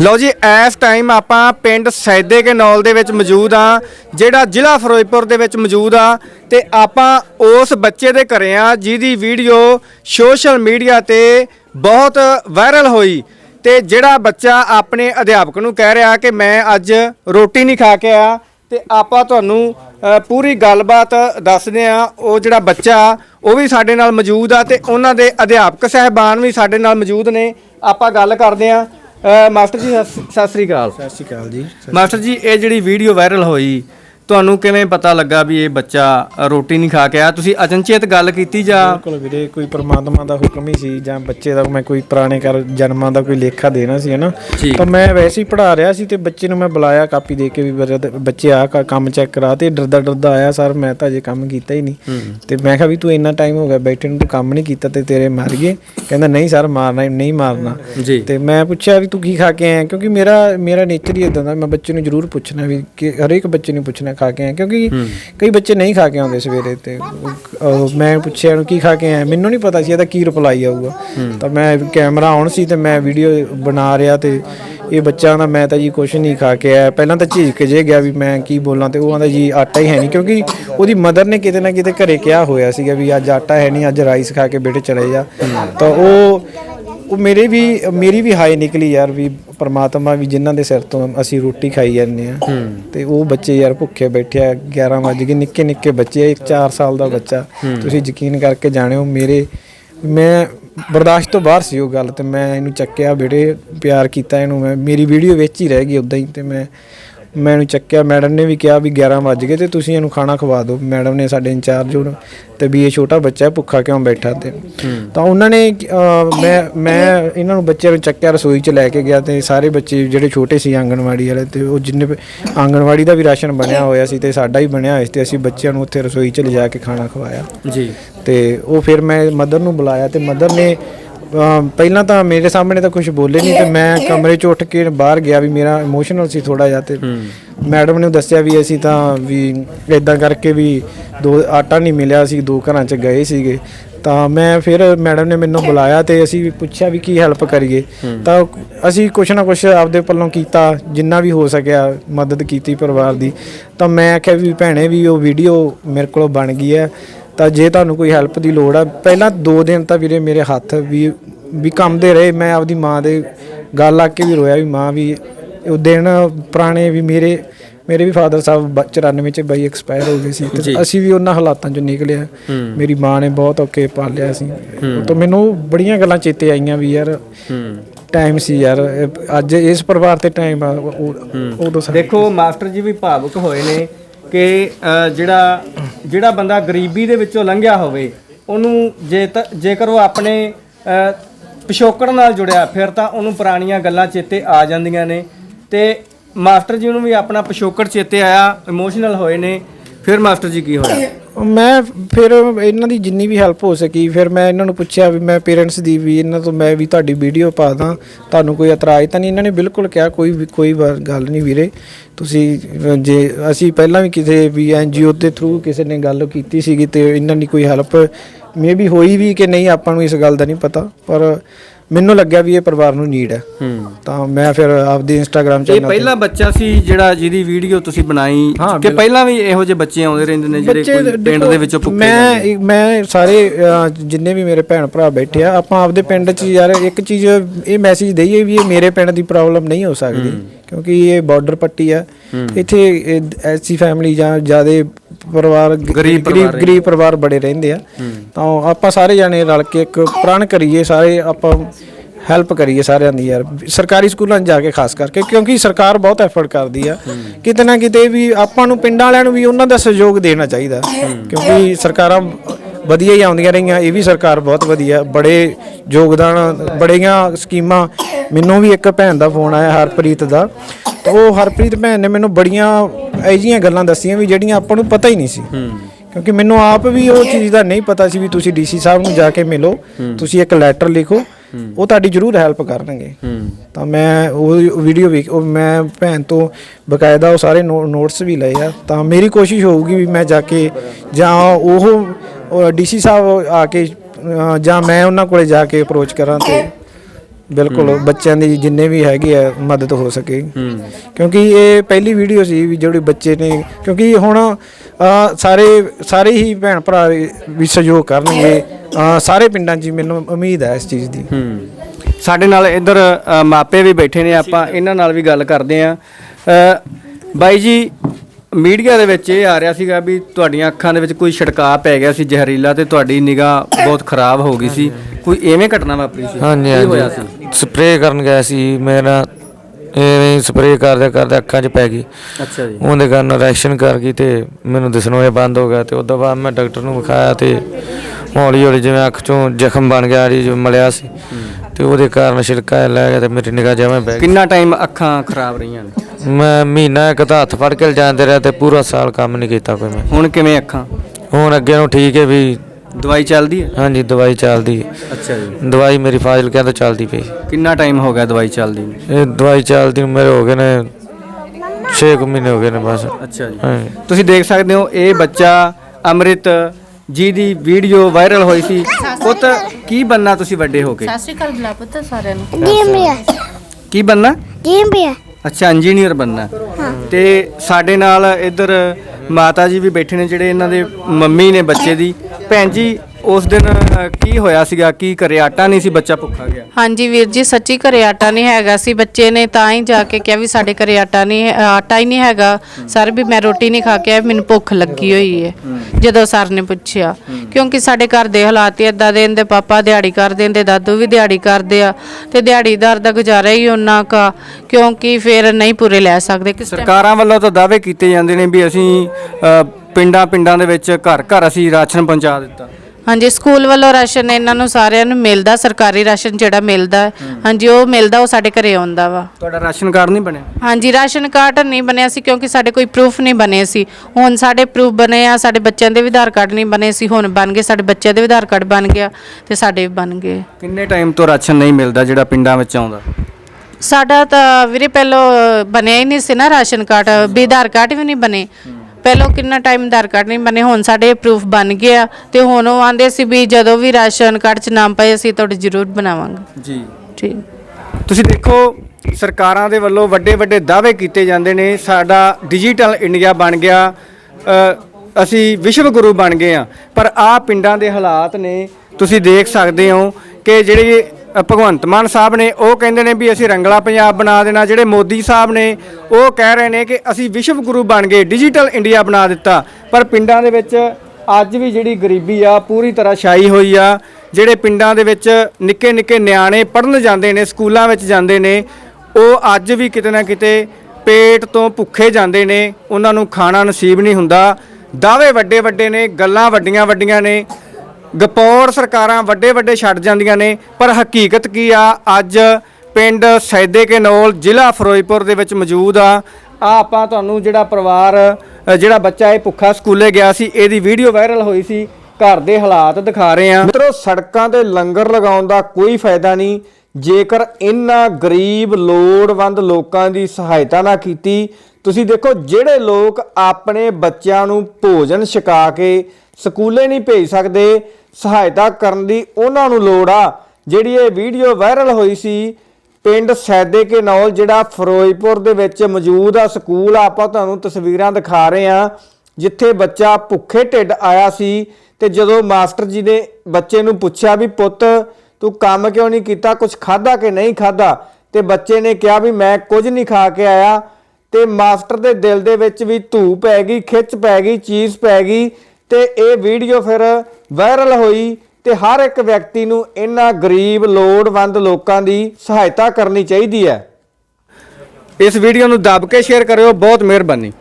ਲਓ ਜੀ, ਇਸ ਟਾਈਮ ਆਪਾਂ ਪਿੰਡ ਸੈਦੇ ਕੇ ਨੌਲ ਦੇ ਵਿੱਚ ਮੌਜੂਦ ਆ ਜਿਹੜਾ ਜ਼ਿਲ੍ਹਾ ਫਿਰੋਜ਼ਪੁਰ ਦੇ ਵਿੱਚ ਮੌਜੂਦ ਆ। ਤੇ ਆਪਾਂ ਉਸ ਬੱਚੇ ਦੇ ਘਰੇ ਆ, ਜਿਹਦੀ ਵੀਡੀਓ ਸੋਸ਼ਲ ਮੀਡੀਆ ਤੇ ਬਹੁਤ ਵਾਇਰਲ ਹੋਈ। ਤੇ ਜਿਹੜਾ ਬੱਚਾ ਆਪਣੇ ਅਧਿਆਪਕ ਨੂੰ ਕਹਿ ਰਿਹਾ ਕਿ ਮੈਂ ਅੱਜ ਰੋਟੀ ਨਹੀਂ ਖਾ ਕੇ ਆਇਆ, ਤੇ ਆਪਾਂ ਤੁਹਾਨੂੰ ਪੂਰੀ ਗੱਲਬਾਤ ਦੱਸਦੇ ਆ ਉਹ ਜਿਹੜਾ ਬੱਚਾ, ਉਹ ਵੀ ਸਾਡੇ ਨਾਲ ਮੌਜੂਦ ਆ ਤੇ ਉਹਨਾਂ ਦੇ ਅਧਿਆਪਕ ਸਹਿਬਾਨ ਵੀ ਸਾਡੇ ਨਾਲ ਮੌਜੂਦ ਨੇ। ਆਪਾਂ ਗੱਲ ਕਰਦੇ ਆ ਮਾਸਟਰ ਜੀ ਸਤਿ ਸਤਿ ਸ੍ਰੀ ਅਕਾਲ। ਸਤਿ ਸ਼੍ਰੀ ਅਕਾਲ ਜੀ। ਮਾਸਟਰ ਜੀ ਇਹ ਜਿਹੜੀ ਵੀਡੀਓ ਵਾਇਰਲ ਹੋਈ ਤੁਹਾਨੂੰ ਕਿਵੇਂ ਪਤਾ ਲੱਗਾ ਵੀ ਇਹ ਬੱਚਾ ਰੋਟੀ ਨਹੀਂ ਖਾ ਕੇ ਆਇਆ? ਤੁਸੀਂ ਅਚਨਚੇਤ ਗੱਲ ਕੀਤੀ ਜਾਂ? ਬਿਲਕੁਲ ਵੀਰੇ ਕੋਈ ਪ੍ਰਮਾਤਮਾ ਦਾ ਹੁਕਮ ਹੀ ਸੀ ਜਾਂ ਬੱਚੇ ਦਾ ਮੈਂ ਕੋਈ ਪੁਰਾਣੇ ਕਰ ਜਨਮਾਂ ਦਾ ਕੋਈ ਲੇਖਾ ਦੇਣਾ ਸੀ ਹਨਾ? ਜੀ। ਤਾਂ ਮੈਂ ਵੈਸੇ ਹੀ ਪੜਾ ਰਿਹਾ ਸੀ ਤੇ ਬੱਚੇ ਨੂੰ ਮੈਂ ਬੁਲਾਇਆ ਕਾਪੀ ਦੇ ਕੇ ਵੀ ਬੱਚੇ ਆ ਕ- ਕੰਮ ਚੈੱਕ ਕਰਾ ਤੇ ਡਰਦਾ ਡਰਦਾ ਆਇਆ ਸਰ ਮੈਂ ਤਾਂ ਅਜੇ ਕੰਮ ਕੀਤਾ ਹੀ ਨਹੀਂ। ਤੇ ਮੈਂ ਕਿਹਾ ਵੀ ਤੂੰ ਇੰਨਾ ਟਾਈਮ ਹੋ ਗਿਆ ਬੈਠੇ ਨੂੰ ਤੂੰ ਕੰਮ ਨਹੀਂ ਕੀਤਾ ਤੇ ਤੇਰੇ ਮਰ ਗਏ। ਕਹਿੰਦਾ ਨਹੀਂ ਸਰ ਮਾਰਨਾ ਹੀ- ਨਹੀਂ ਮਾਰਨਾ। ਜੀ। ਤੇ ਮੈਂ ਪੁੱਛਿਆ ਵੀ ਤੂੰ ਕੀ ਖਾ ਕੇ ਆਇਆ? ਕਿਉਂਕਿ ਮੇਰਾ ਮੇਰਾ ਨੇਚਰ ਹੀ ਇਦਾਂ ਦਾ ਮੈਂ ਬੱਚੇ ਨੂੰ ਜ਼ਰੂਰ ਪੁੱਛਣਾ ਵੀ ਕਿ ਹਰੇਕ ਬੱਚੇ ਨੂੰ ਪੁੱਛਣਾ ਖਾ ਕੇ ਆਇਆ ਕਿਉਂਕਿ ਕਈ ਬੱਚੇ ਨਹੀਂ ਖਾ ਕੇ ਆਉਂਦੇ ਸਵੇਰੇ ਤੇ ਉਹ- ਮੈਂ ਪੁੱਛਿਆ ਉਹਨੂੰ ਕੀ ਖਾ ਕੇ ਆਇਆ ਮੈਨੂੰ ਨਹੀਂ ਪਤਾ ਸੀ ਇਹਦਾ ਕੀ ਰਿਪਲਾਈ ਆਊਗਾ। ਤਾਂ ਮੈਂ ਕੈਮਰਾ ਆਨ ਸੀ ਤੇ ਮੈਂ ਵੀਡੀਓ ਬਣਾ ਰਿਹਾ ਤੇ ਇਹ ਬੱਚਾ ਦਾ ਮੈਂ ਤਾਂ ਜੀ ਕੁਝ ਨਹੀਂ ਖਾ ਕੇ ਆਇਆ। ਪਹਿਲਾਂ ਤਾਂ ਝਿਜਕ ਜੇ ਗਿਆ ਵੀ ਮੈਂ ਕੀ ਬੋਲਾਂ ਤੇ ਉਹ ਆਂਦਾ ਜੀ ਆਟਾ ਹੀ ਹੈ ਨਹੀਂ ਕਿਉਂਕਿ ਉਹਦੀ ਮਦਰ ਨੇ ਕਿਤੇ ਨਾ ਕਿਤੇ ਘਰੇ ਕਿਹਾ ਹੋਇਆ ਸੀਗਾ ਵੀ ਅੱਜ ਆਟਾ ਹੈ ਨਹੀਂ ਅੱਜ ਰਾਈਸ ਖਾ ਕੇ ਬੇਟੇ ਚਲੇ ਜਾ। ਤਾਂ ਉਹ ਉਹ ਮੇਰੇ ਵੀ ਮੇਰੀ ਵੀ ਹਾਈ ਨਿਕਲੀ ਯਾਰ ਵੀ ਪ੍ਰਮਾਤਮਾ ਵੀ ਜਿਨ੍ਹਾਂ ਦੇ ਸਿਰ ਤੋਂ ਅਸੀਂ ਰੋਟੀ ਖਾਈ ਜਾਂਦੇ ਆ ਤੇ ਉਹ ਬੱਚੇ ਯਾਰ ਭੁੱਖੇ ਬੈਠੇ ਆ 11 ਵਜੇ ਗਏ ਨਿੱਕੇ ਨਿੱਕੇ ਬੱਚੇ ਇੱਕ 4 ਸਾਲ ਦਾ ਬੱਚਾ। ਤੁਸੀਂ ਯਕੀਨ ਕਰਕੇ ਜਾਣਿਓ ਮੇਰੇ ਮੈਂ ਬਰਦਾਸ਼ਤ ਤੋਂ ਬਾਹਰ ਸੀ ਉਹ ਗੱਲ ਤੇ ਮੈਂ ਇਹਨੂੰ ਚੱਕਿਆ, ਬੇਟੇ ਪਿਆਰ ਕੀਤਾ ਇਹਨੂੰ, ਮੈਂ ਮੇਰੀ ਵੀਡੀਓ ਵਿੱਚ ਹੀ ਰਹਿ ਗਈ ਉਦਾਂ ਹੀ ਤੇ ਮੈਂ ਮੈਂ ਇਹਨੂੰ ਚੱਕਿਆ ਮੈਡਮ ਨੇ ਵੀ ਕਿਹਾ ਵੀ 11 ਵਜ ਗਏ ਤੇ ਤੁਸੀਂ ਇਹਨੂੰ ਖਾਣਾ ਖਵਾ ਦਿਓ। ਮੈਡਮ ਨੇ ਸਾਡੇ ਇੰਚਾਰਜ ਉਹ ਤੇ ਵੀ ਇਹ ਛੋਟਾ ਬੱਚਾ ਹੈ, ਭੁੱਖਾ ਕਿਉਂ ਬੈਠਾ ਤੇ। ਤਾਂ ਉਹਨਾਂ ਨੇ ਅਹ, ਮੈਂ ਮੈਂ ਇਹਨਾਂ ਨੂੰ ਬੱਚਿਆਂ ਨੂੰ ਚੱਕਿਆ ਰਸੋਈ 'ਚ ਲੈ ਕੇ ਗਿਆ ਤੇ ਸਾਰੇ ਬੱਚੇ ਜਿਹੜੇ ਛੋਟੇ ਸੀ ਆਂਗਣਵਾੜੀ ਵਾਲੇ ਤੇ ਉਹ ਜਿੰਨੇ ਆਂਗਣਵਾੜੀ ਦਾ ਵੀ ਰਾਸ਼ਨ ਬਣਿਆ ਹੋਇਆ ਸੀ ਤੇ ਸਾਡਾ ਹੀ ਬਣਿਆ ਹੋਇਆ ਸੀ ਤੇ ਅਸੀਂ ਬੱਚਿਆਂ ਨੂੰ ਉੱਥੇ ਰਸੋਈ 'ਚ ਲਿਜਾ ਕੇ ਖਾਣਾ ਖਵਾਇਆ। ਜੀ। ਤੇ ਉਹ ਫਿਰ ਮੈਂ ਮਦਰ ਨੂੰ ਬੁਲਾਇਆ ਤੇ ਮਦਰ ਨੇ ਪਹਿਲਾਂ ਤਾਂ ਮੇਰੇ ਸਾਹਮਣੇ ਤਾਂ ਕੁਝ ਬੋਲੇ ਨਹੀਂ ਤੇ ਮੈਂ ਕਮਰੇ 'ਚ ਉੱਠ ਕੇ ਬਾਹਰ ਗਿਆ ਵੀ ਮੇਰਾ ਇਮੋਸ਼ਨਲ ਸੀ ਥੋੜਾ ਜਿਹਾ ਤੇ ਮੈਡਮ ਨੇ ਦੱਸਿਆ ਵੀ ਅਸੀਂ ਤਾਂ ਵੀ ਇਦਾਂ ਕਰਕੇ ਵੀ ਦੋ ਆਟਾ ਨਹੀਂ ਮਿਲਿਆ ਸੀ ਦੋ ਘਰਾਂ 'ਚ ਗਏ ਸੀਗੇ। ਤਾਂ ਮੈਂ ਫਿਰ ਮੈਡਮ ਨੇ ਮੈਨੂੰ ਬੁਲਾਇਆ ਤੇ ਅਸੀਂ ਵੀ ਪੁੱਛਿਆ ਵੀ ਕੀ ਹੈਲਪ ਕਰੀਏ। ਤਾਂ ਅਸੀਂ ਕੁਛ ਨਾ ਕੁਛ ਆਪਦੇ ਪੱਲੋਂ ਕੀਤਾ ਜਿੰਨਾ ਵੀ ਹੋ ਸਕਿਆ ਮਦਦ ਕੀਤੀ ਪਰਿਵਾਰ ਦੀ। ਤਾਂ ਮੈਂ ਆਖਿਆ ਵੀ ਭੈਣੇ ਵੀ ਉਹ ਵੀਡੀਓ ਮੇਰੇ ਕੋਲ ਬਣ ਗਈ ਹੈ। ਤਾਂ ਜੇ ਤੁਹਾਨੂੰ ਕੋਈ ਹੈਲਪ ਦੀ ਲੋੜ ਆ ਪਹਿਲਾਂ 2 ਦਿਨ ਤਾਂ ਵੀਰੇ ਮੇਰੇ ਹੱਥ ਵੀ ਵੀ ਕੰਮਦੇ ਰਹੇ। ਮੈਂ ਆਪਦੀ ਮਾਂ ਦੇ ਗੱਲ ਲਾ ਕੇ ਵੀ ਰੋਇਆ ਵੀ ਮਾਂ ਵੀ ਉਹ ਦਿਨ ਪੁਰਾਣੇ ਵੀ ਮੇਰੇ ਮੇਰੇ ਵੀ ਫਾਦਰ ਸਾਹਿਬ ਬ- 94 ਚ ਬਈ ਐਕਸਪਾਇਰ ਹੋ ਗਏ ਸੀ। ਤੇ ਅਸੀਂ ਵੀ ਉਹਨਾਂ ਹਾਲਾਤਾਂ ਚੋਂ ਨਿਕਲੇ ਆ। ਮੇਰੀ ਮਾਂ ਨੇ ਬਹੁਤ ਔਕੇ ਪਾਲਿਆ ਸੀ। ਤਾਂ ਮੈਨੂੰ ਬੜੀਆਂ ਗੱਲਾਂ ਚੇਤੇ ਆਈਆਂ ਵੀ ਯਾਰ ਟਾਈਮ ਸੀ ਯਾਰ। ਅੱਜ ਇਸ ਪਰਿਵਾਰ ਤੇ ਟਾਈਮ ਆ ਉਦੋਂ ਦੇਖੋ ਮਾਸਟਰ ਜੀ ਵੀ ਭਾਵੁਕ ਹੋਏ ਨੇ। ਕਿ ਜਿਹੜਾ ਜਿਹੜਾ ਬੰਦਾ ਗਰੀਬੀ ਦੇ ਵਿੱਚੋਂ ਲੰਘਿਆ ਹੋਵੇ, ਉਹਨੂੰ ਜੇ ਤਾਂ, ਜੇਕਰ ਉਹ ਆਪਣੇ ਪਿਛੋਕੜ ਨਾਲ ਜੁੜਿਆ, ਫਿਰ ਤਾਂ ਉਹਨੂੰ ਪੁਰਾਣੀਆਂ ਗੱਲਾਂ ਚੇਤੇ ਆ ਜਾਂਦੀਆਂ ਨੇ। ਤੇ ਮਾਸਟਰ ਜੀ ਨੂੰ ਵੀ ਆਪਣਾ ਪਿਛੋਕੜ ਚੇਤੇ ਆਇਆ, ਇਮੋਸ਼ਨਲ ਹੋਏ ਨੇ। ਫਿਰ ਮਾਸਟਰ ਜੀ ਕੀ ਹੋਇਆ? ਮੈਂ ਫਿਰ ਇਹਨਾਂ ਦੀ ਜਿੰਨੀ ਵੀ ਹੈਲਪ ਹੋ ਸਕੀ, ਫਿਰ ਮੈਂ ਇਹਨਾਂ ਨੂੰ ਪੁੱਛਿਆ ਵੀ ਮੈਂ ਪੇਰੈਂਟਸ ਦੀ ਵੀ, ਇਹਨਾਂ ਤੋਂ ਮੈਂ ਵੀ ਤੁਹਾਡੀ ਵੀਡੀਓ ਪਾ ਦਾਂ। ਤੁਹਾਨੂੰ ਕੋਈ ਇਤਰਾਜ਼ ਤਾਂ ਨਹੀਂ? ਇਹਨਾਂ ਨੇ ਬਿਲਕੁਲ ਕਿਹਾ, ਕੋਈ ਵੀ ਕੋਈ ਵਾ- ਗੱਲ ਨਹੀਂ ਵੀਰੇ। ਤੁਸੀਂ ਜੇ ਅਸੀਂ ਪਹਿਲਾਂ ਵੀ ਕਿਸੇ ਵੀ ਐਨਜੀਓ ਦੇ ਥਰੂ ਕਿਸੇ ਨੇ ਗੱਲ ਕੀਤੀ ਸੀਗੀ ਤੇ ਇਹਨਾਂ ਦੀ ਕੋਈ ਹੈਲਪ ਮੇ ਵੀ ਹੋਈ ਵੀ ਕਿ ਨਹੀਂ, ਆਪਾਂ ਨੂੰ ਇਸ ਗੱਲ ਦਾ ਨਹੀਂ ਪਤਾ। ਪਰ ਮੈਨੂੰ ਲੱਗਿਆ ਵੀ ਇਹ ਪਰਿਵਾਰ ਨੂੰ ਨੀਡ ਹੈ। ਹੂੰ। ਤਾਂ ਮੈਂ ਫਿਰ ਆਪਦੀ ਇੰਸਟਾਗ੍ਰam ਇਹ ਚੈਨਲ ਪਹਿਲਾ ਬੱਚਾ ਸੀ ਜਿਹੜਾ ਜਿਹਦੀ ਵੀਡੀਓ ਤੁਸੀਂ ਬਣਾਈ। ਹਾਂ, ਕਿ ਪਹਿਲਾਂ ਵੀ ਇਹੋ ਜਿਹੇ ਬੱਚੇ ਆਉਂਦੇ ਰਹਿੰਦੇ ਨੇ ਜਿਹੜੇ ਕੋਈ ਪਿੰਡ ਦੇ ਵਿੱਚੋਂ ਭੁੱਖੇ ਮੈਂ ਮੈਂ ਸਾਰੇ ਅਹ, ਜਿੰਨੇ ਵੀ ਮੇਰੇ ਭੈਣ ਭਰਾ ਬੈਠੇ ਆ ਆਪਾਂ ਆਪਦੇ ਪਿੰਡ 'ਚ ਯਾਰ ਇੱਕ ਚੀਜ਼ ਇਹ ਮੈਸੇਜ ਦਈਏ ਵੀ ਇਹ ਮੇਰੇ ਪਿੰਡ ਦੀ ਪ੍ਰੋਬਲਮ ਨਹੀਂ ਹੋ ਸਕਦੀ ਕਿਉਂਕਿ ਇਹ ਬਾਰਡਰ ਪੱਟੀ ਆ। ਇੱਥੇ ਐਸੀ ਫੈਮਿਲੀ ਜਾਂ ਜਿਆਦੇ ਪਰਿਵਾਰ ਗਰੀਬ ਗਰੀਬ ਗਰੀਬ ਪਰਿਵਾਰ ਬੜੇ ਰਹਿੰਦੇ ਆ। ਤਾਂ ਆਪਾਂ ਸਾਰੇ ਜਾਣੇ ਰਲ ਕੇ ਇੱਕ ਪ੍ਰਣ ਕਰੀਏ ਸਾਰੇ ਆਪਾਂ ਹੈਲਪ ਕਰੀਏ ਸਾਰਿਆਂ ਦੀ ਯਾਰ। ਸਰਕਾਰੀ ਸਕੂਲਾਂ 'ਚ ਜਾ ਕੇ ਖਾਸ ਕਰਕੇ ਕਿਉਂਕਿ ਸਰਕਾਰ ਬਹੁਤ ਐਫਰਟ ਕਰਦੀ ਆ। ਕਿਤੇ ਨਾ ਕਿਤੇ ਵੀ ਆਪਾਂ ਨੂੰ ਪਿੰਡਾਂ ਵਾਲਿਆਂ ਨੂੰ ਵੀ ਉਹਨਾਂ ਦਾ ਸਹਿਯੋਗ ਦੇਣਾ ਚਾਹੀਦਾ। ਕਿਉਂਕਿ ਸਰਕਾਰਾਂ ਵਧੀਆ ਹੀ ਆਉਂਦੀਆਂ ਰਹੀਆਂ ਇਹ ਵੀ ਸਰਕਾਰ ਬਹੁਤ ਵਧੀਆ ਬੜੇ ਯੋਗਦਾਨ ਬੜੀਆਂ ਸਕੀਮਾਂ ਮੈਨੂੰ ਵੀ ਇੱਕ ਭੈਣ ਦਾ ਫੋਨ ਆਇਆ ਹਰਪ੍ਰੀਤ ਦਾ। ਤਾਂ ਉਹ ਹਰਪ੍ਰੀਤ ਭੈਣ ਨੇ ਮੈਨੂੰ ਬੜੀਆਂ ਅਜਿਹੀਆਂ ਗੱਲਾਂ ਦੱਸੀਆਂ ਵੀ ਜਿਹੜੀਆਂ ਆਪਾਂ ਨੂੰ ਪਤਾ ਹੀ ਨਹੀਂ ਸੀ। ਕਿਉਂਕਿ ਮੈਨੂੰ ਆਪ ਵੀ ਉਹ ਚੀਜ਼ ਦਾ ਨਹੀਂ ਪਤਾ ਸੀ ਵੀ ਤੁਸੀਂ ਡੀਸੀ ਸਾਹਿਬ ਨੂੰ ਜਾ ਕੇ ਮਿਲੋ ਤੁਸੀਂ ਇੱਕ ਲੈਟਰ ਲਿਖੋ ਉਹ ਤੁਹਾਡੀ ਜ਼ਰੂਰ ਹੈਲਪ ਕਰਨਗੇ। ਤਾਂ ਮੈਂ ਉਹ ਵੀਡੀਓ ਵੀ ਉਹ ਮੈਂ ਭੈਣ ਤੋਂ ਬਕਾਇਦਾ ਉਹ ਸਾਰੇ ਨੋਟਸ ਵੀ ਲਏ ਆ। ਤਾਂ ਮੇਰੀ ਕੋਸ਼ਿਸ਼ ਹੋਊਗੀ ਵੀ ਮੈਂ ਜਾ ਕੇ ਜਾਂ ਉਹ ਡੀਸੀ ਸਾਹਿਬ ਆ ਕੇ ਜਾਂ ਮੈਂ ਉਹਨਾਂ ਕੋਲੇ ਜਾ ਕੇ ਅਪਰੋਚ ਕਰਾਂ ਤੇ ਬਿਲਕੁਲ ਬੱਚਿਆਂ ਦੀ ਜਿੰਨੇ ਵੀ ਹੈਗੇ ਆ ਮਦਦ ਹੋ ਸਕੇ। ਹੂੰ। ਕਿਉਂਕਿ ਇਹ ਪਹਿਲੀ ਵੀਡੀਓ ਸੀ ਵੀ ਜਿਹੜੇ ਬੱਚੇ ਨੇ ਕਿਉਂਕਿ ਹੁਣ ਸਾਰੇ ਸਾਰੇ ਹੀ ਭੈਣ ਭਰਾ ਵੀ ਸਹਿਯੋਗ ਕਰਨਗੇ। ਸਾਰੇ ਪਿੰਡਾਂ 'ਚ ਹੀ ਮੈਨੂੰ ਉਮੀਦ ਹੈ ਇਸ ਚੀਜ਼ ਦੀ। ਹੂੰ। ਸਾਡੇ ਨਾਲ ਇੱਧਰ ਅ, ਮਾਪੇ ਵੀ ਬੈਠੇ ਨੇ ਆਪਾਂ ਇਹਨਾਂ ਨਾਲ ਵੀ ਗੱਲ ਕਰਦੇ ਆ ਬਾਈ ਜੀ ਮੀਡੀਆ ਦੇ ਵਿੱਚ ਇਹ ਆ ਰਿਹਾ ਸੀਗਾ ਵੀ ਤੁਹਾਡੀਆਂ ਅੱਖਾਂ ਦੇ ਵਿੱਚ ਕੋਈ ਛਿੜਕਾਅ ਪੈ ਗਿਆ ਸੀ ਜ਼ਹਿਰੀਲਾ ਤੇ ਤੁਹਾਡੀ ਨਿਗਾਹ ਬਹੁਤ ਖਰਾਬ ਹੋ ਗਈ ਸੀ। ਕੋਈ ਐਵੇਂ ਘਟਨਾ ਵਾਪਰੀ ਸੀ? ਹਾਂਜੀ ਕੀ ਹੋਇਆ ਹਾਂਜੀ ਸੀ? ਸਪਰੇਅ ਕਰਨ ਗਿਆ ਸੀ ਮੇਰਾ ਐਵੇਂ ਸਪਰੇਅ ਕਰਦੇ ਕਰਦੇ ਅੱਖਾਂ 'ਚ ਪੈ ਗਈ। ਅੱਛਾ ਜੀ। ਉਹਦੇ ਕਾਰਨ ਰਿਐਕਸ਼ਨ ਕਰ ਗਈ ਤੇ ਮੈਨੂੰ ਦਿਸਣੋਂ ਇਹ ਬੰਦ ਹੋ ਗਿਆ ਤੇ ਉਦੋਂ ਬਾਅਦ ਮੈਂ ਡਾਕਟਰ ਨੂੰ ਵਿਖਾਇਆ ਤੇ ਹੌਲੀ ਹੌਲੀ ਜਿਵੇਂ ਅੱਖ 'ਚੋਂ ਜ਼ਖਮ ਬਣ ਗਿਆ ਜੀ ਜੋ ਮਲਿਆ ਸੀ। ਤੇ ਉਹਦੇ ਕਾਰਨ ਛਿਲਕਾ ਲੈ ਗਿਆ ਤੇ ਮੇਰੀ ਨਿਗਾਹ ਜਮਾਂ ਬਹਿ ਕਿੰਨਾ ਟਾਈਮ ਅੱਖਾਂ ਖਰਾਬ ਰਹੀਆਂ ਨੇ? ਗਈ ਮੈਂ ਮਹੀਨਾ ਇੱਕ ਤਾਂ ਹੱਥ ਫੜ ਕੇ ਜਾਂਦੇ ਰਿਹਾ ਤੇ ਪੂਰਾ ਸਾਲ ਕੰਮ ਨਹੀਂ ਕੀਤਾ ਕੋਈ ਮੈਂ। ਹੁਣ ਕਿਵੇਂ ਅੱਖਾਂ? ਹੁਣ ਅੱਗੇ ਨੂੰ ਠੀਕ ਹੈ ਵੀ ਦਵਾਈ ਚੱਲਦੀ ਹੈ? ਹਾਂਜੀ ਦਵਾਈ ਚੱਲਦੀ ਹੈ। ਅੱਛਾ ਜੀ। ਦਵਾਈ ਮੇਰੀ ਫਾਜ਼ਿਲ ਕਹਿੰਦਾ ਚੱਲਦੀ ਪਈ। ਕਿੰਨਾ ਟਾਈਮ ਹੋ ਗਿਆ ਦਵਾਈ ਚੱਲਦੀ ਨੂੰ? ਇਹ ਦਵਾਈ ਚੱਲਦੀ ਨੂੰ ਮੇਰੇ ਹੋ ਗਏ ਨੇ 6 ਮਹੀਨੇ ਹੋ ਗਏ ਨੇ ਬਸ। ਅੱਛਾ ਜੀ। ਹਾਂਜੀ। ਤੁਸੀਂ ਦੇਖ ਸਕਦੇ ਹੋ ਇਹ ਬੱਚਾ ਅੰਮ੍ਰਿਤ ਜੀ ਦੀ ਵੀਡੀਓ ਵਾਇਰਲ ਹੋਈ ਸੀ। ਪੁੱਤ ਕੀ ਬੰਨਾ ਤੁਸੀਂ ਵੱਡੇ ਹੋ ਕੇ? ਸਤਿ ਸ਼੍ਰੀ ਅਕਾਲ ਬੁਲਾ ਪੁੱਤ ਸਾਰਿਆਂ ਨੂੰ. ਕੀ ਬੰਨਾ? Gimbia. ਅੱਛਾ ਇੰਜੀਨੀਅਰ ਬੰਨਾ। ਤੇ ਸਾਡੇ ਨਾਲ ਇੱਧਰ ਮਾਤਾ ਜੀ ਵੀ ਬੈਠੇ ਨੇ ਜਿਹੜੇ ਇਹਨਾਂ ਦੇ ਮੰਮੀ ਨੇ ਬੱਚੇ ਦੀ। ਭੈਣ ਜੀ ਉਸ ਦਿਨ ਅ, ਕੀ ਹੋਇਆ ਸੀਗਾ? ਕੀ ਕਰੇ ਆਟਾ ਨਹੀਂ ਸੀ? ਬੱਚਾ ਭੁੱਖਾ ਗਿਆ। ਹਾਂਜੀ ਵੀਰ ਜੀ ਸੱਚੀ ਘਰੇ ਆਟਾ ਨਹੀਂ ਹੈਗਾ ਸੀ। ਬੱਚੇ ਨੇ ਤਾਂ ਹੀ ਜਾ ਕੇ ਕਿਹਾ ਵੀ ਸਾਡੇ ਘਰੇ ਆਟਾ ਨਹੀਂ ਹੈ- ਆਟਾ ਹੀ ਨਹੀਂ ਹੈਗਾ। ਸਰ ਵੀ ਮੈਂ ਰੋਟੀ ਨਹੀਂ ਖਾ ਕੇ ਆਇਆ ਮੈਨੂੰ ਭੁੱਖ ਲੱਗੀ ਹੋਈ ਹੈ ਜਦੋਂ ਸਰ ਨੇ ਪੁੱਛਿਆ। ਕਿਉਂਕਿ ਸਾਡੇ ਘਰ ਦੇ ਹਾਲਾਤ ਹੀ ਇਦਾਂ ਦੇ ਇਹਦੇ ਪਾਪਾ ਦਿਹਾੜੀ ਕਰਦੇ ਇਹਦੇ ਦਾਦੂ ਵੀ ਦਿਹਾੜੀ ਕਰਦੇ ਆ। ਤੇ ਦਿਹਾੜੀਦਾਰ ਦਾ ਗੁਜ਼ਾਰਾ ਹੀ ਉਹਨਾਂ ਕਾ ਕਿਉਂਕਿ ਫਿਰ ਨਹੀਂ ਪੂਰੇ ਲੈ ਸਕਦੇ। ਕਿਸ ਸਰਕਾਰਾਂ ਵੱਲੋਂ ਤਾਂ ਦਾਅਵੇ ਕੀਤੇ ਜਾਂਦੇ ਨੇ ਵੀ ਅਸੀਂ ਅ, ਪਿੰਡਾਂ ਪਿੰਡਾਂ ਦੇ ਵਿੱਚ ਘਰ ਘਰ ਅਸੀਂ ਰਾਸ਼ਨ ਪਹੁੰਚਾ ਦਿੱਤਾ। ਹਾਂਜੀ ਸਕੂਲ ਵੱਲੋਂ ਰਾਸ਼ਨ ਇਹਨਾਂ ਨੂੰ ਸਾਰਿਆਂ ਨੂੰ ਮਿਲਦਾ ਸਰਕਾਰੀ ਰਾਸ਼ਨ ਜਿਹੜਾ ਮਿਲਦਾ ਹੈ। ਹਾਂਜੀ ਉਹ ਮਿਲਦਾ ਉਹ ਸਾਡੇ ਘਰੇ ਆਉਂਦਾ ਵਾ। ਤੁਹਾਡਾ ਰਾਸ਼ਨ ਕਾਰਡ ਨਹੀਂ ਬਣਿਆ? ਹਾਂਜੀ ਰਾਸ਼ਨ ਕਾਰਡ ਨਹੀਂ ਬਣਿਆ ਸੀ ਕਿਉਂਕਿ ਸਾਡੇ ਕੋਈ ਪ੍ਰੂਫ ਨਹੀਂ ਬਣੇ ਸੀ। ਹੁਣ ਸਾਡੇ ਪ੍ਰੂਫ ਬਣੇ ਆ ਸਾਡੇ ਬੱਚਿਆਂ ਦੇ ਵੀ ਆਧਾਰ ਕਾਰਡ ਨਹੀਂ ਬਣੇ ਸੀ ਹੁਣ ਬਣ ਗਏ ਸਾਡੇ ਬੱਚਿਆਂ ਦੇ ਵੀ ਆਧਾਰ ਕਾਰਡ ਬਣ ਗਿਆ ਤੇ ਸਾਡੇ ਵੀ ਬਣ ਗਏ। ਕਿੰਨੇ ਟਾਈਮ ਤੋਂ ਰਾਸ਼ਨ ਨਹੀਂ ਮਿਲਦਾ ਜਿਹੜਾ ਪਿੰਡਾਂ ਵਿੱਚ ਆਉਂਦਾ? ਸਾਡਾ ਤਾਂ ਵੀਰੇ ਪਹਿਲਾਂ ਬਣਿਆ ਹੀ ਨਹੀਂ ਸੀ ਨਾ ਰਾਸ਼ਨ ਕਾਰਡ ਵੀ ਆਧਾਰ ਕਾਰਡ ਵੀ ਨਹੀਂ ਬਣੇ। ਪਹਿਲਾਂ ਕਿੰਨਾ ਟਾਈਮ ਆਧਾਰ ਕਾਰਡ ਨਹੀਂ ਬਣੇ ਹੁਣ ਸਾਡੇ ਪ੍ਰੂਫ ਬਣ ਗਿਆ ਤੇ ਹੁਣ ਉਹ ਆਂਦੇ ਸੀ ਵੀ ਜਦੋਂ ਵੀ ਰਾਸ਼ਨ ਕਾਰਡ 'ਚ ਨਾਮ ਪਏ ਅਸੀਂ ਤੁਹਾਡੇ ਜ਼ਰੂਰ ਬਣਾਵਾਂਗੇ। ਜੀ। ਠੀਕ ਤੁਸੀਂ ਦੇਖੋ ਸਰਕਾਰਾਂ ਦੇ ਵੱਲੋਂ ਵੱਡੇ ਵੱਡੇ ਦਾਅਵੇ ਕੀਤੇ ਜਾਂਦੇ ਨੇ ਸਾਡਾ ਡਿਜੀਟਲ ਇੰਡੀਆ ਬਣ ਗਿਆ ਅ, ਅਸੀਂ ਵਿਸ਼ਵ ਗੁਰੂ ਬਣ ਗਏ ਆ। ਪਰ ਆ ਪਿੰਡਾਂ ਦੇ ਹਾਲਾਤ ਨੇ ਤੁਸੀਂ ਦੇਖ ਸਕਦੇ ਹੋ ਕਿ ਜਿਹੜੇ ਭਗਵੰਤ ਮਾਨ ਸਾਹਿਬ ਨੇ, ਉਹ ਕਹਿੰਦੇ ਨੇ ਵੀ ਅਸੀਂ ਰੰਗਲਾ ਪੰਜਾਬ ਬਣਾ ਦੇਣਾ, ਜਿਹੜੇ ਮੋਦੀ ਸਾਹਿਬ ਨੇ, ਉਹ ਕਹਿ ਰਹੇ ਨੇ ਕਿ ਅਸੀਂ ਵਿਸ਼ਵ ਗੁਰੂ ਬਣ ਗਏ, ਡਿਜੀਟਲ ਇੰਡੀਆ ਬਣਾ ਦਿੱਤਾ। ਪਰ ਪਿੰਡਾਂ ਦੇ ਵਿੱਚ ਅੱਜ ਵੀ ਜਿਹੜੀ ਗਰੀਬੀ ਆ, ਪੂਰੀ ਤਰ੍ਹਾਂ ਛਾਈ ਹੋਈ ਆ, ਜਿਹੜੇ ਪਿੰਡਾਂ ਦੇ ਵਿੱਚ ਨਿੱਕੇ ਨਿੱਕੇ ਨਿਆਣੇ ਪੜ੍ਹਨ ਜਾਂਦੇ ਨੇ, ਸਕੂਲਾਂ ਵਿੱਚ ਜਾਂਦੇ ਨੇ, ਉਹ ਅੱਜ ਵੀ ਕਿਤੇ ਨਾ ਕਿਤੇ ਪੇਟ ਤੋਂ ਭੁੱਖੇ ਜਾਂਦੇ ਨੇ, ਉਹਨਾਂ ਨੂੰ ਖਾਣਾ ਨਸੀਬ ਨਹੀਂ ਹੁੰਦਾ। ਦਾਅਵੇ ਵੱਡੇ ਵੱਡੇ ਨੇ, ਗੱਲਾਂ ਵੱਡੀਆਂ ਵੱਡੀਆਂ ਨੇ ਗਪੌਰ ਸਰਕਾਰਾਂ ਵੱਡੇ ਵੱਡੇ ਛੱਡ ਜਾਂਦੀਆਂ ਨੇ, ਪਰ ਹਕੀਕਤ ਕੀ ਆ? ਅੱਜ ਪਿੰਡ ਸੈਦੇ ਕੇ ਨੌਲ ਜ਼ਿਲ੍ਹਾ ਫਿਰੋਜ਼ਪੁਰ ਦੇ ਵਿੱਚ ਮੌਜੂਦ ਆ। ਆ ਆਪਾਂ ਤੁਹਾਨੂੰ ਜਿਹੜਾ ਪਰਿਵਾਰ ਜਿਹੜਾ ਬੱਚਾ ਇਹ ਭੁੱਖਾ ਸਕੂਲੇ ਗਿਆ ਸੀ, ਇਹਦੀ ਵੀਡੀਓ ਵਾਇਰਲ ਹੋਈ ਸੀ। ਘਰ ਦੇ ਹਾਲਾਤ ਦਿਖਾ ਰਹੇ ਆ ਮਿੱਤਰੋ, ਸੜਕਾਂ ਤੇ ਲੰਗਰ ਲਗਾਉਣ ਦਾ ਕੋਈ ਫਾਇਦਾ ਨਹੀਂ। ਜੇਕਰ ਇਹਨਾਂ ਗਰੀਬ, ਲੋੜਵੰਦ ਲੋਕਾਂ ਦੀ ਸਹਾਇਤਾ ਨਾ ਕੀਤੀ ਤੁਸੀਂ ਦੇਖੋ ਜਿਹੜੇ ਲੋਕ ਆਪਣੇ ਬੱਚਿਆਂ ਨੂੰ ਭੋਜਨ ਛਕਾ ਕੇ ਸਕੂਲੇ ਨਹੀਂ ਭੇਜ ਸਕਦੇ ਸਹਾਇਤਾ ਕਰਨ ਦੀ ਉਹਨਾਂ ਨੂੰ ਲੋੜ ਆ। ਜਿਹੜੀ ਇਹ ਵੀਡੀਓ ਵਾਇਰਲ ਹੋਈ ਸੀ ਪਿੰਡ ਸੈਦੇ ਕੇ ਨੌਲ ਜਿਹੜਾ ਫਿਰੋਜ਼ਪੁਰ ਦੇ ਵਿੱਚ ਮੌਜੂਦ ਆ ਸਕੂਲ ਆ, ਆਪਾਂ ਤੁਹਾਨੂੰ ਤਸਵੀਰਾਂ ਦਿਖਾ ਰਹੇ ਆ ਜਿੱਥੇ ਬੱਚਾ ਭੁੱਖੇ ਢਿੱਡ ਆਇਆ ਸੀ ਤੇ ਜਦੋਂ ਮਾਸਟਰ ਜੀ ਨੇ ਬੱਚੇ ਨੂੰ ਪੁੱਛਿਆ ਵੀ ਪੁੱਤ ਤੂੰ ਕੰਮ ਕਿਉਂ ਨਹੀਂ ਕੀਤਾ? ਕੁਝ ਖਾਦਾ ਕਿ ਨਹੀਂ ਖਾਦਾ ਤੇ ਬੱਚੇ ਨੇ ਕਿਹਾ ਵੀ ਮੈਂ ਕੁਝ ਨਹੀਂ ਖਾ ਕੇ ਆਇਆ। ਤੇ ਮਾਸਟਰ ਦੇ ਦਿਲ ਦੇ ਵਿੱਚ ਵੀ ਧੂ ਪੈ ਗਈ, ਖਿੱਚ ਪੈ ਗਈ, ਚੀਜ਼ ਪੈ ਗਈ ਤੇ ਇਹ ਵੀਡੀਓ ਫਿਰ ਵਾਇਰਲ ਹੋਈ ਤੇ ਹਰ ਇੱਕ ਵਿਅਕਤੀ ਨੂੰ ਇਹਨਾਂ ਗਰੀਬ, ਲੋੜਵੰਦ ਲੋਕਾਂ ਦੀ ਸਹਾਇਤਾ ਕਰਨੀ ਚਾਹੀਦੀ ਹੈ। ਇਸ ਵੀਡੀਓ ਨੂੰ ਦੱਬ ਕੇ ਸ਼ੇਅਰ ਕਰਿਓ, ਬਹੁਤ ਮਿਹਰਬਾਨੀ।